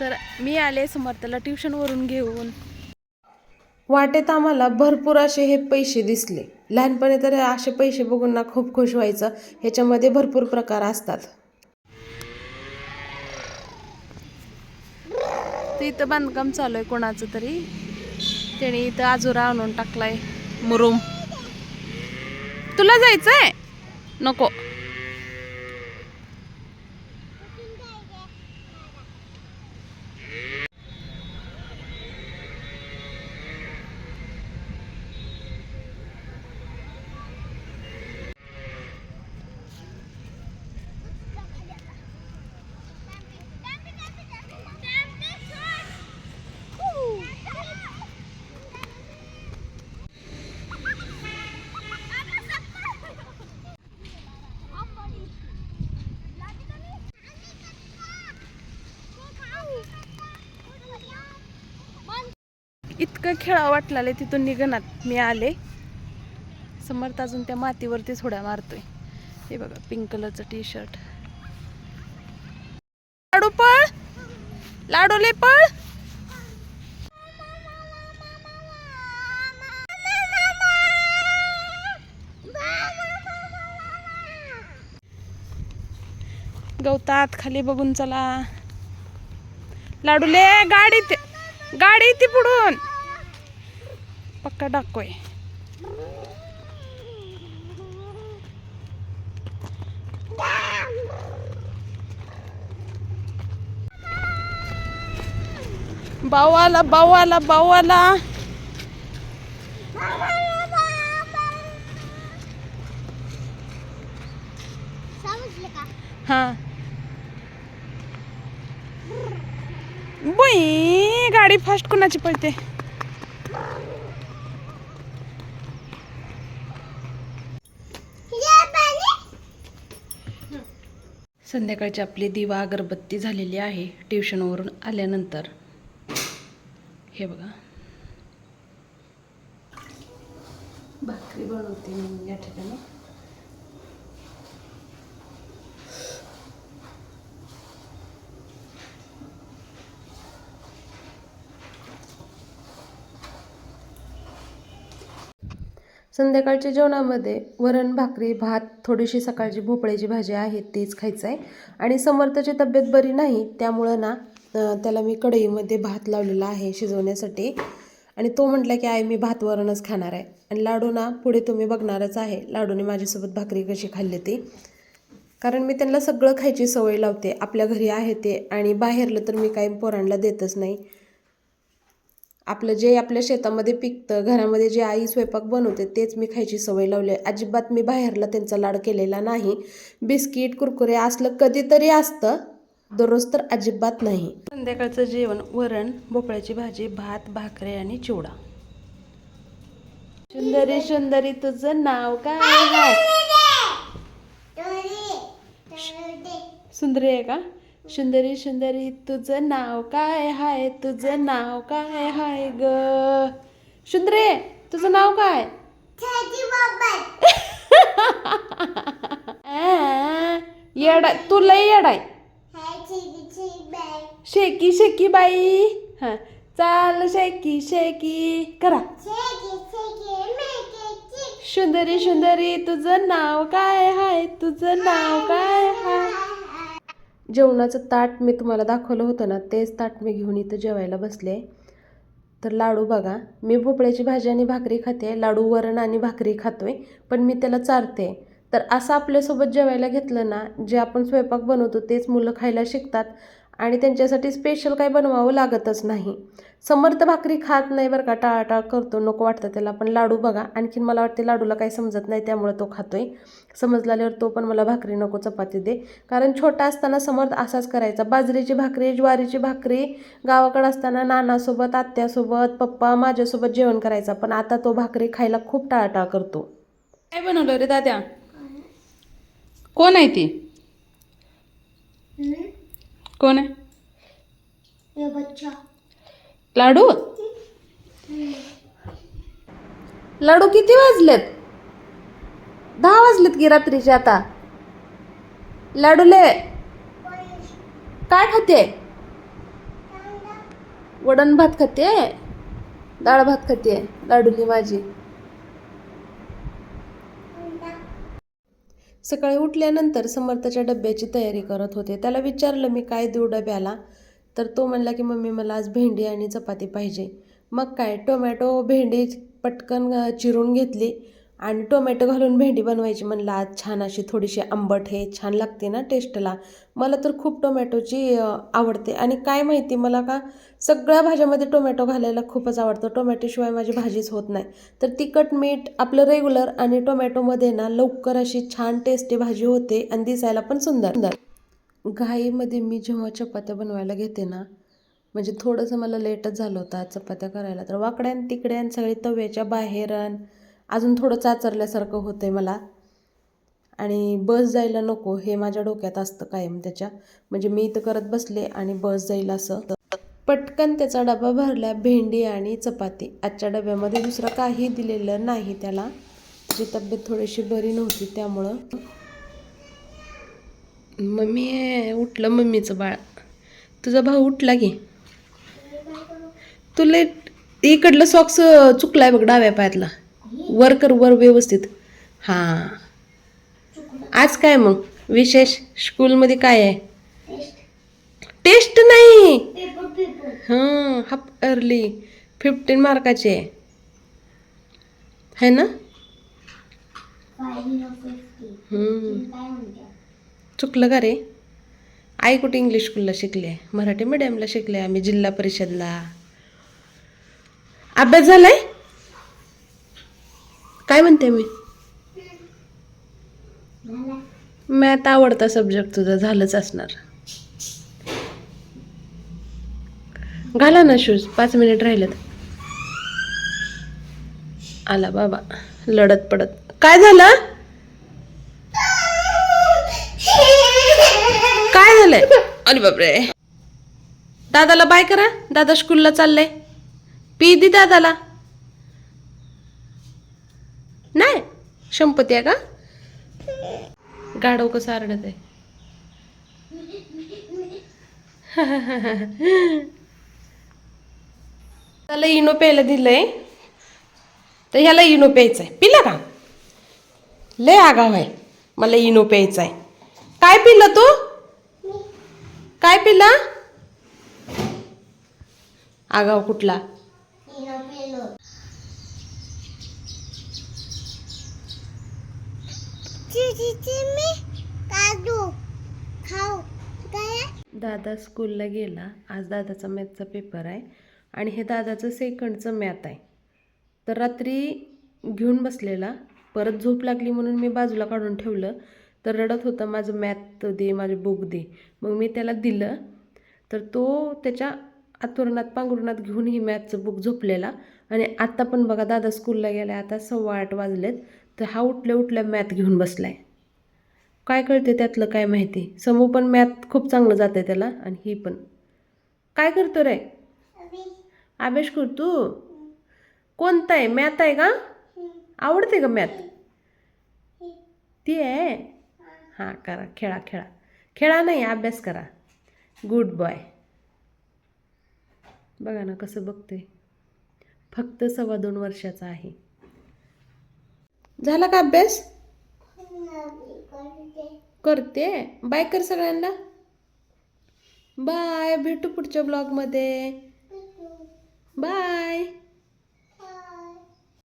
तर मी आले समर्थला ट्युशनवरून घेऊन. वाटेत आम्हाला भरपूर असे हे पैसे दिसले. लहानपणी तर असे पैसे बघून ना खूप खुश व्हायचं. ह्याच्यामध्ये भरपूर प्रकार असतात. इथं बांधकाम चालू आहे कोणाचं तरी. त्याने इथं आजोरा आणून टाकलाय. मुरुम. तुला जायचंय? नको. इतकं खेळा वाटलाले तिथून निघणात मी आले. समर्थ अजून त्या मातीवरती थोड्या मारतोय. हे बघा पिंक कलरचं टी शर्ट लाडू पळ! लाडूले पळ! गवतात खाली बघून चला. लाडूले गाडी ते गाडी ती पुढून. पक्का डाकोय बावाला बावाला बावाला हा. बुई गाडी फास्ट कुणाची पळते? संध्याकाळची आपली दिवा अगरबत्ती झालेली आहे. ट्युशनवरून आल्यानंतर. हे बघा. भाकरी बनवते मी या ठिकाणी. संध्याकाळच्या जेवणामध्ये वरण भाकरी भात थोडीशी सकाळची भोपळ्याची भाजी आहे तीच खायचं आहे आणि समर्थची तब्येत बरी नाही त्यामुळं ना त्याला मी कढईमध्ये भात लावलेला आहे शिजवण्यासाठी. आणि तो म्हटला की आई मी भात वरणच खाणार आहे. आणि लाडू ना पुढे तुम्ही बघणारच आहे. लाडूने माझ्यासोबत भाकरी कशी खाल्ली ती. कारण मी त्यांना सगळं खायची सवय लावते. आपल्या घरी आहे ते आणि बाहेरलं तर मी काही पोरांना देतच नाही. आपलं जे आपल्या शेतामध्ये पिकतं घरामध्ये जे आई स्वयंपाक बनवते तेच मी खायची सवय लावली आहे. अजिबात मी बाहेरला त्यांचा लाड केलेला नाही. बिस्किट कुरकुरे असलं कधीतरी असतं. दररोज तर अजिबात नाही. संध्याकाळचं जेवण वरण भोपळ्याची भाजी भात भाकरी आणि चिवडा. सुंदरी सुंदरी तुझं नाव काय आहे? सुंदरी आहे का? सुंदरी सुंदरी तुझं नाव काय हाय? तुझं नाव काय हाय ग? सुंदरे तुझं नाव काय? आ, येडाय तू लय येडाय शेकी शेकी बाई. हा चाल शेकी शेकी करा. सुंदरी सुंदरी तुझं नाव काय हाय? तुझं नाव काय हाय? जेवणाचं ताट मी तुम्हाला दाखवलं होतं ना तेच ताट मी घेऊन इथं जेवायला बसले. तर लाडू बघा मी भोपळ्याची भाजी आणि भाकरी खाते लाडू वरण आणि भाकरी खातोय पण मी त्याला चारते. तर असं आपल्यासोबत जेवायला घेतलं ना जे आपण स्वयंपाक बनवतो तेच मुलं खायला शिकतात. आणि त्यांच्यासाठी स्पेशल काही बनवावं लागतच नाही. समर्थ भाकरी खात नाही बरं का टाळाटाळ करतो नको वाटतं त्याला. पण लाडू बघा आणखीन मला वाटते लाडूला काही समजत नाही त्यामुळे तो खातोय. समजल्यावर तो पण मला भाकरी नको चपाती दे. कारण छोटा असताना समर्थ असाच करायचा. बाजरीची भाकरी ज्वारीची भाकरी गावाकडे असताना नानासोबत आत्यासोबत पप्पा माझ्यासोबत जेवण करायचा. पण आता तो भाकरी खायला खूप टाळाटाळ करतो. काय बनवलं रे दाद्या? कोण आहे ती? कोण आहे? लाडू? लाडू किती वाजलेत? दहा वाजलेत की रात्रीचे आता. लाडूले काय खाते? वडण भात खाते? डाळ भात खाते? लाडूली माझी सकाळी उठल्यानंतर समर्थच्या डब्याची तयारी करत होते. त्याला विचारलं मी काय देऊ डब्याला? तर तो म्हणला की मम्मी मला आज भेंडी आणि चपाती पाहिजे. मग काय टोमॅटो भेंडी पटकन चिरून घेतली. आणि टोमॅटो घालून भेंडी बनवायची म्हणलं आज छान अशी थोडीशी आंबट हे छान लागते ना टेस्टला. मला तर खूप टोमॅटोची आवडते. आणि काय माहिती मला का सगळ्या भाज्यामध्ये टोमॅटो घालायला खूपच आवडतं. टोमॅटोशिवाय माझी भाजीच होत नाही. तर तिखट मीठ आपलं रेग्युलर आणि टोमॅटोमध्ये ना लवकर अशी छान टेस्टी भाजी होते आणि दिसायला पण सुंदर. सुंदर घाईमध्ये मी जेव्हा चपात्या बनवायला घेते ना म्हणजे थोडंसं मला लेटच झालं होतं आज चपात्या करायला. तर वाकड्यान तिकड्यान सगळी तव्याच्या बाहेर आणि अजून थोडं चाचरल्यासारखं होतं आहे मला. आणि बस जायला नको हे माझ्या डोक्यात असतं कायम त्याच्या. म्हणजे मी इथं करत बसले आणि बस जाईल असं. पटकन त्याचा डबा भरला भेंडी आणि चपाती. आजच्या डब्यामध्ये दुसरं काही दिलेलं नाही त्याला. जी तब्येत थोडीशी बरी नव्हती त्यामुळं. मम्मी उठलं मम्मीचं बाळ. तुझा भाऊ उठला की? तुला इकडलं सॉक्स चुकलाय बघ डाव्या पायातला. वर कर वर व्यवस्थित. हां. आज काय मग? विशेष स्कूलमध्ये काय आहे? टेस्ट नाही. हां हाफ अर्ली फिफ्टीन मार्काचे आहे. है ना? चुकलं का रे? आई कुठे इंग्लिश स्कूलला शिकले मराठी मीडियमला शिकले आम्ही जिल्हा परिषदला. अभ्यास झालाय? काय म्हणते मी? मॅथ आवडता सब्जेक्ट तुझा झालंच असणार. घाला ना शूज पाच मिनिट राहिलेत. आला बाबा लढत पडत. काय झालं? काय झालंय? अरे बापरे. दादाला बाय करा. दादा स्कूलला चाललंय. पी दी दादाला. नाही. संपत्ती आहे का? गाढव कसं आरडत आहे त्याला इनो प्यायला दिलंय. तर ह्याला इनो प्यायचं आहे पिला का? लय आगाव आहे. मला इनो प्यायचा आहे काय पिलं तू? काय पिला? आगाव कुठला? दादा स्कूलला गेला. आज दादाचा मॅथचा पेपर आहे आणि हे दादाचं सेकंडचं मॅथ आहे. तर रात्री घेऊन बसलेला. परत झोप लागली म्हणून मी बाजूला काढून ठेवलं. तर रडत होता माझं मॅथ दे माझी बुक दे. मग मी त्याला दिलं. तर तो त्याच्या आतुरणात पांघरुणात घेऊन ही मॅथचं बुक झोपलेला. आणि आत्ता पण बघा दादा स्कूलला गेला आता सव्वा आठ वाजलेत. तर हा उठल्या उठल्या मॅथ घेऊन बसला आहे काय कळते त्यातलं काय माहिती? समूह पण मॅथ खूप चांगलं जाते त्याला आणि ही पण. काय करतो रे? अभ्यास करतो कोणता आहे? मॅथ आहे का? आवडते का मॅथ? ती आहे? हां करा खेळा खेळा. खेळा नाही अभ्यास करा. गुड बॉय बघा ना कसं बघते फक्त सव्वा दोन वर्षाचा आहे. झाला का अभ्यास? करते. बाय कर सगळ्यांना. बाय. भेटू पुढच्या ब्लॉगमध्ये बाय.